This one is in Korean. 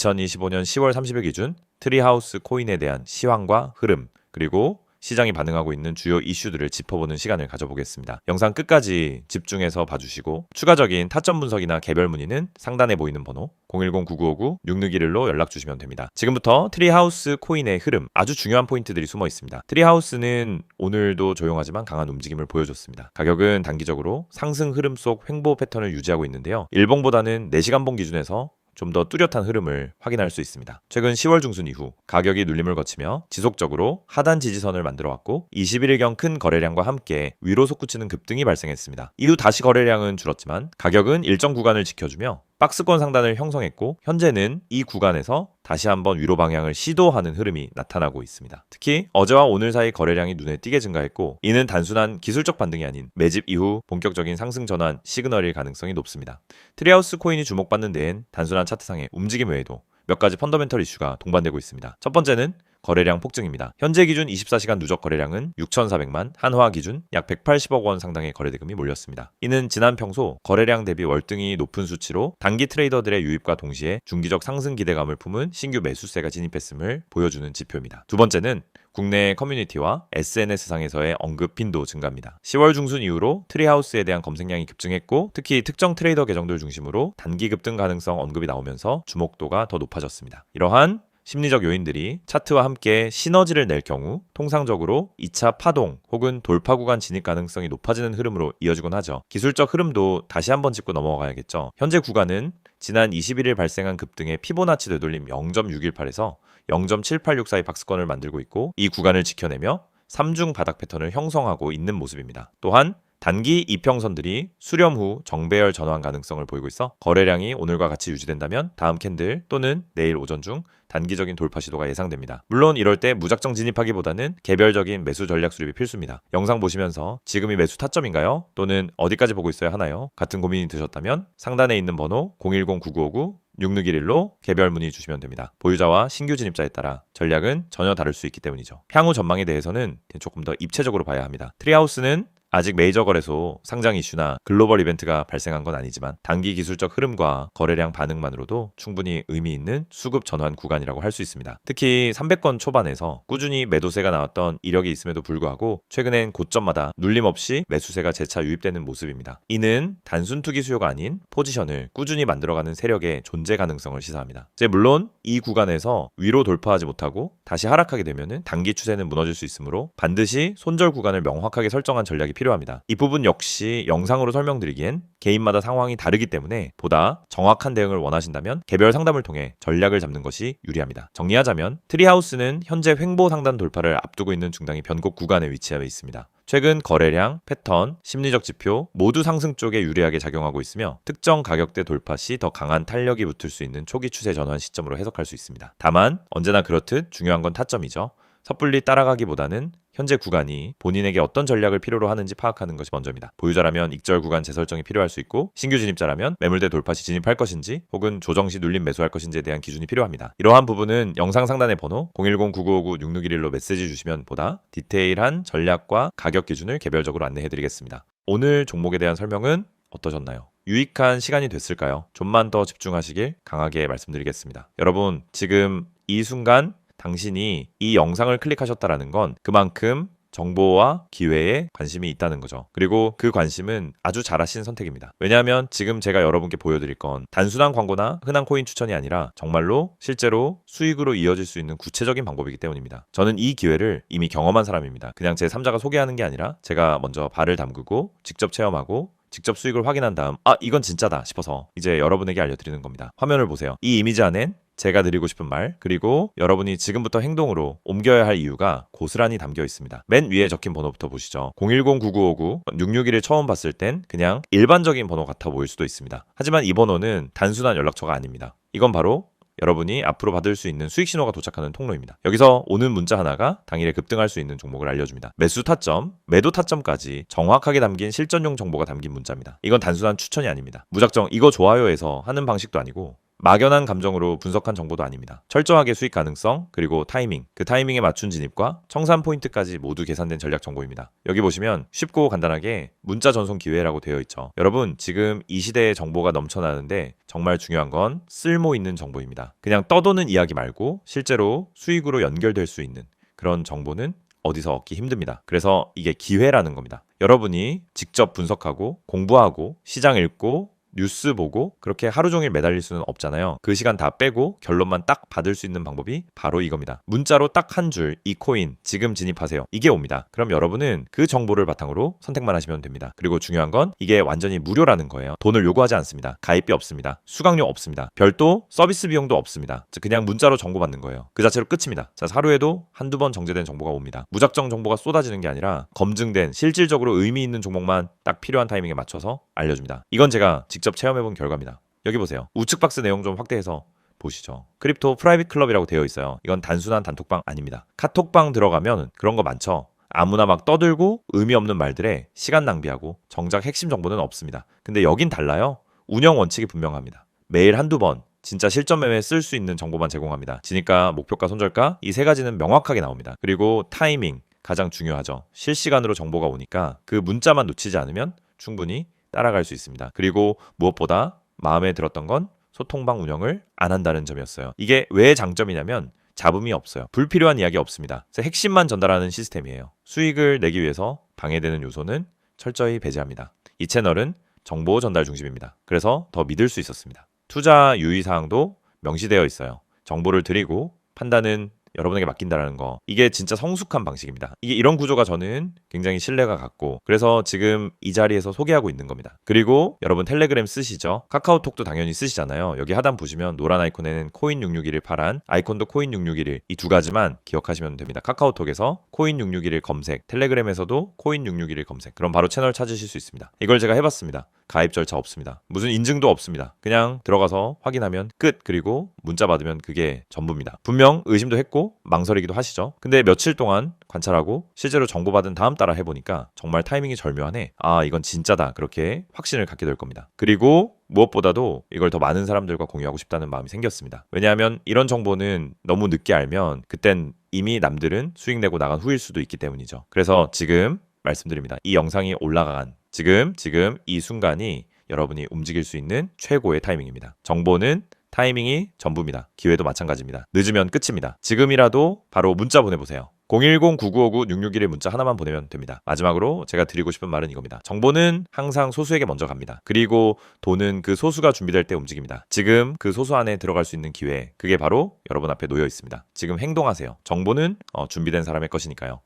2025년 10월 30일 기준 트리하우스 코인에 대한 시황과 흐름 그리고 시장이 반응하고 있는 주요 이슈들을 짚어보는 시간을 가져보겠습니다. 영상 끝까지 집중해서 봐주시고 추가적인 타점 분석이나 개별 문의는 상단에 보이는 번호 010-9959-6611로 연락 주시면 됩니다. 지금부터 트리하우스 코인의 흐름 아주 중요한 포인트들이 숨어 있습니다. 트리하우스는 오늘도 조용하지만 강한 움직임을 보여줬습니다. 가격은 단기적으로 상승 흐름 속 횡보 패턴을 유지하고 있는데요. 일봉보다는 4시간봉 기준에서 좀 더 뚜렷한 흐름을 확인할 수 있습니다. 최근 10월 중순 이후 가격이 눌림을 거치며 지속적으로 하단 지지선을 만들어 왔고 21일경 큰 거래량과 함께 위로 솟구치는 급등이 발생했습니다. 이후 다시 거래량은 줄었지만 가격은 일정 구간을 지켜주며 박스권 상단을 형성했고 현재는 이 구간에서 다시 한번 위로 방향을 시도하는 흐름이 나타나고 있습니다. 특히 어제와 오늘 사이 거래량이 눈에 띄게 증가했고 이는 단순한 기술적 반등이 아닌 매집 이후 본격적인 상승 전환 시그널일 가능성이 높습니다. 트리하우스 코인이 주목받는 데엔 단순한 차트상의 움직임 외에도 몇 가지 펀더멘털 이슈가 동반되고 있습니다. 첫 번째는 거래량 폭증입니다. 현재 기준 24시간 누적 거래량은 6,400만, 한화 기준 약 180억 원 상당의 거래 대금이 몰렸습니다. 이는 지난 평소 거래량 대비 월등히 높은 수치로 단기 트레이더들의 유입과 동시에 중기적 상승 기대감을 품은 신규 매수세가 진입했음을 보여주는 지표입니다. 두 번째는 국내 커뮤니티와 SNS상에서의 언급 빈도 증가입니다. 10월 중순 이후로 트리하우스에 대한 검색량이 급증했고 특히 특정 트레이더 계정들 중심으로 단기 급등 가능성 언급이 나오면서 주목도가 더 높아졌습니다. 이러한 심리적 요인들이 차트와 함께 시너지를 낼 경우 통상적으로 2차 파동 혹은 돌파 구간 진입 가능성이 높아지는 흐름으로 이어지곤 하죠. 기술적 흐름도 다시 한번 짚고 넘어가야겠죠. 현재 구간은 지난 21일 발생한 급등의 피보나치 되돌림 0.618에서 0.786 사이 박스권을 만들고 있고 이 구간을 지켜내며 3중 바닥 패턴을 형성하고 있는 모습입니다. 또한 단기 이평선들이 수렴 후 정배열 전환 가능성을 보이고 있어 거래량이 오늘과 같이 유지된다면 다음 캔들 또는 내일 오전 중 단기적인 돌파 시도가 예상됩니다. 물론 이럴 때 무작정 진입하기보다는 개별적인 매수 전략 수립이 필수입니다. 영상 보시면서 지금이 매수 타점인가요? 또는 어디까지 보고 있어야 하나요? 같은 고민이 드셨다면 상단에 있는 번호 010-9959 6611로 개별 문의 주시면 됩니다. 보유자와 신규 진입자에 따라 전략은 전혀 다를 수 있기 때문이죠. 향후 전망에 대해서는 조금 더 입체적으로 봐야 합니다. 트리하우스는 아직 메이저 거래소 상장 이슈나 글로벌 이벤트가 발생한 건 아니지만 단기 기술적 흐름과 거래량 반응만으로도 충분히 의미 있는 수급 전환 구간이라고 할 수 있습니다. 특히 300건 초반에서 꾸준히 매도세가 나왔던 이력이 있음에도 불구하고 최근엔 고점마다 눌림 없이 매수세가 재차 유입되는 모습입니다. 이는 단순 투기 수요가 아닌 포지션을 꾸준히 만들어가는 세력의 존재 가능성을 시사합니다. 이제 물론 이 구간에서 위로 돌파하지 못하고 다시 하락하게 되면 단기 추세는 무너질 수 있으므로 반드시 손절 구간을 명확하게 설정한 전략이 필요합니다. 이 부분 역시 영상으로 설명드리기엔 개인마다 상황이 다르기 때문에 보다 정확한 대응을 원하신다면 개별 상담을 통해 전략을 잡는 것이 유리합니다. 정리하자면 트리하우스는 현재 횡보 상단 돌파를 앞두고 있는 중단기 변곡 구간에 위치하여 있습니다. 최근 거래량, 패턴, 심리적 지표 모두 상승 쪽에 유리하게 작용하고 있으며 특정 가격대 돌파 시 더 강한 탄력이 붙을 수 있는 초기 추세 전환 시점으로 해석할 수 있습니다. 다만 언제나 그렇듯 중요한 건 타점이죠. 섣불리 따라가기보다는 현재 구간이 본인에게 어떤 전략을 필요로 하는지 파악하는 것이 먼저입니다. 보유자라면 익절 구간 재설정이 필요할 수 있고 신규 진입자라면 매물대 돌파 시 진입할 것인지 혹은 조정 시 눌림 매수할 것인지에 대한 기준이 필요합니다. 이러한 부분은 영상 상단의 번호 010-9959-6611로 메시지 주시면 보다 디테일한 전략과 가격 기준을 개별적으로 안내해드리겠습니다. 오늘 종목에 대한 설명은 어떠셨나요? 유익한 시간이 됐을까요? 좀만 더 집중하시길 강하게 말씀드리겠습니다. 여러분, 지금 이 순간 당신이 이 영상을 클릭하셨다라는 건 그만큼 정보와 기회에 관심이 있다는 거죠. 그리고 그 관심은 아주 잘하신 선택입니다. 왜냐하면 지금 제가 여러분께 보여드릴 건 단순한 광고나 흔한 코인 추천이 아니라 정말로 실제로 수익으로 이어질 수 있는 구체적인 방법이기 때문입니다. 저는 이 기회를 이미 경험한 사람입니다. 그냥 제 3자가 소개하는 게 아니라 제가 먼저 발을 담그고 직접 체험하고 직접 수익을 확인한 다음 아 이건 진짜다 싶어서 이제 여러분에게 알려드리는 겁니다. 화면을 보세요. 이 이미지 안엔 제가 드리고 싶은 말, 그리고 여러분이 지금부터 행동으로 옮겨야 할 이유가 고스란히 담겨 있습니다. 맨 위에 적힌 번호부터 보시죠. 010-9959-661을 처음 봤을 땐 그냥 일반적인 번호 같아 보일 수도 있습니다. 하지만 이 번호는 단순한 연락처가 아닙니다. 이건 바로 여러분이 앞으로 받을 수 있는 수익 신호가 도착하는 통로입니다. 여기서 오는 문자 하나가 당일에 급등할 수 있는 종목을 알려줍니다. 매수 타점, 매도 타점까지 정확하게 담긴 실전용 정보가 담긴 문자입니다. 이건 단순한 추천이 아닙니다. 무작정 이거 좋아요에서 하는 방식도 아니고 막연한 감정으로 분석한 정보도 아닙니다. 철저하게 수익 가능성, 그리고 타이밍, 그 타이밍에 맞춘 진입과 청산 포인트까지 모두 계산된 전략 정보입니다. 여기 보시면 쉽고 간단하게 문자 전송 기회라고 되어 있죠. 여러분, 지금 이 시대에 정보가 넘쳐나는데 정말 중요한 건 쓸모 있는 정보입니다. 그냥 떠도는 이야기 말고 실제로 수익으로 연결될 수 있는 그런 정보는 어디서 얻기 힘듭니다. 그래서 이게 기회라는 겁니다. 여러분이 직접 분석하고 공부하고 시장 읽고 뉴스 보고 그렇게 하루 종일 매달릴 수는 없잖아요. 그 시간 다 빼고 결론만 딱 받을 수 있는 방법이 바로 이겁니다. 문자로 딱 한 줄, 이 코인 지금 진입하세요. 이게 옵니다. 그럼 여러분은 그 정보를 바탕으로 선택만 하시면 됩니다. 그리고 중요한 건 이게 완전히 무료라는 거예요. 돈을 요구하지 않습니다. 가입비 없습니다. 수강료 없습니다. 별도 서비스 비용도 없습니다. 즉 그냥 문자로 정보 받는 거예요. 그 자체로 끝입니다. 자, 하루에도 한두 번 정제된 정보가 옵니다. 무작정 정보가 쏟아지는 게 아니라 검증된 실질적으로 의미 있는 종목만 딱 필요한 타이밍에 맞춰서 알려줍니다. 이건 제가 직접 체험해본 결과입니다. 여기 보세요. 우측 박스 내용 좀 확대해서 보시죠. 크립토 프라이빗 클럽이라고 되어 있어요. 이건 단순한 단톡방 아닙니다. 카톡방 들어가면 그런 거 많죠. 아무나 막 떠들고 의미 없는 말들에 시간 낭비하고 정작 핵심 정보는 없습니다. 근데 여긴 달라요. 운영 원칙이 분명합니다. 매일 한두 번 진짜 실전 매매에 쓸 수 있는 정보만 제공합니다. 지니까 목표가 손절가 이 세 가지는 명확하게 나옵니다. 그리고 타이밍 가장 중요하죠. 실시간으로 정보가 오니까 그 문자만 놓치지 않으면 충분히 따라갈 수 있습니다. 그리고 무엇보다 마음에 들었던 건 소통방 운영을 안 한다는 점이었어요. 이게 왜 장점이냐면 잡음이 없어요. 불필요한 이야기 없습니다. 핵심만 전달하는 시스템이에요. 수익을 내기 위해서 방해되는 요소는 철저히 배제합니다. 이 채널은 정보 전달 중심입니다. 그래서 더 믿을 수 있었습니다. 투자 유의 사항도 명시되어 있어요. 정보를 드리고 판단은 여러분에게 맡긴다라는 거. 이게 진짜 성숙한 방식입니다. 이게 이런 구조가 저는 굉장히 신뢰가 갔고 그래서 지금 이 자리에서 소개하고 있는 겁니다. 그리고 여러분 텔레그램 쓰시죠? 카카오톡도 당연히 쓰시잖아요. 여기 하단 보시면 노란 아이콘에는 코인 661을 파란 아이콘도 코인 661 이 두 가지만 기억하시면 됩니다. 카카오톡에서 코인 661을 검색, 텔레그램에서도 코인 661을 검색. 그럼 바로 채널 찾으실 수 있습니다. 이걸 제가 해 봤습니다. 가입 절차 없습니다. 무슨 인증도 없습니다. 그냥 들어가서 확인하면 끝. 그리고 문자 받으면 그게 전부입니다. 분명 의심도 했고 망설이기도 하시죠. 근데 며칠 동안 관찰하고 실제로 정보받은 다음 따라 해보니까 정말 타이밍이 절묘하네. 아, 이건 진짜다. 그렇게 확신을 갖게 될 겁니다. 그리고 무엇보다도 이걸 더 많은 사람들과 공유하고 싶다는 마음이 생겼습니다. 왜냐하면 이런 정보는 너무 늦게 알면 그땐 이미 남들은 수익 내고 나간 후일 수도 있기 때문이죠. 그래서 지금 말씀드립니다. 이 영상이 올라간 지금 지금 이 순간이 여러분이 움직일 수 있는 최고의 타이밍입니다. 정보는 타이밍이 전부입니다. 기회도 마찬가지입니다. 늦으면 끝입니다. 지금이라도 바로 문자 보내보세요. 010-9959-661의 문자 하나만 보내면 됩니다. 마지막으로 제가 드리고 싶은 말은 이겁니다. 정보는 항상 소수에게 먼저 갑니다. 그리고 돈은 그 소수가 준비될 때 움직입니다. 지금 그 소수 안에 들어갈 수 있는 기회, 그게 바로 여러분 앞에 놓여 있습니다. 지금 행동하세요. 정보는 어, 준비된 사람의 것이니까요.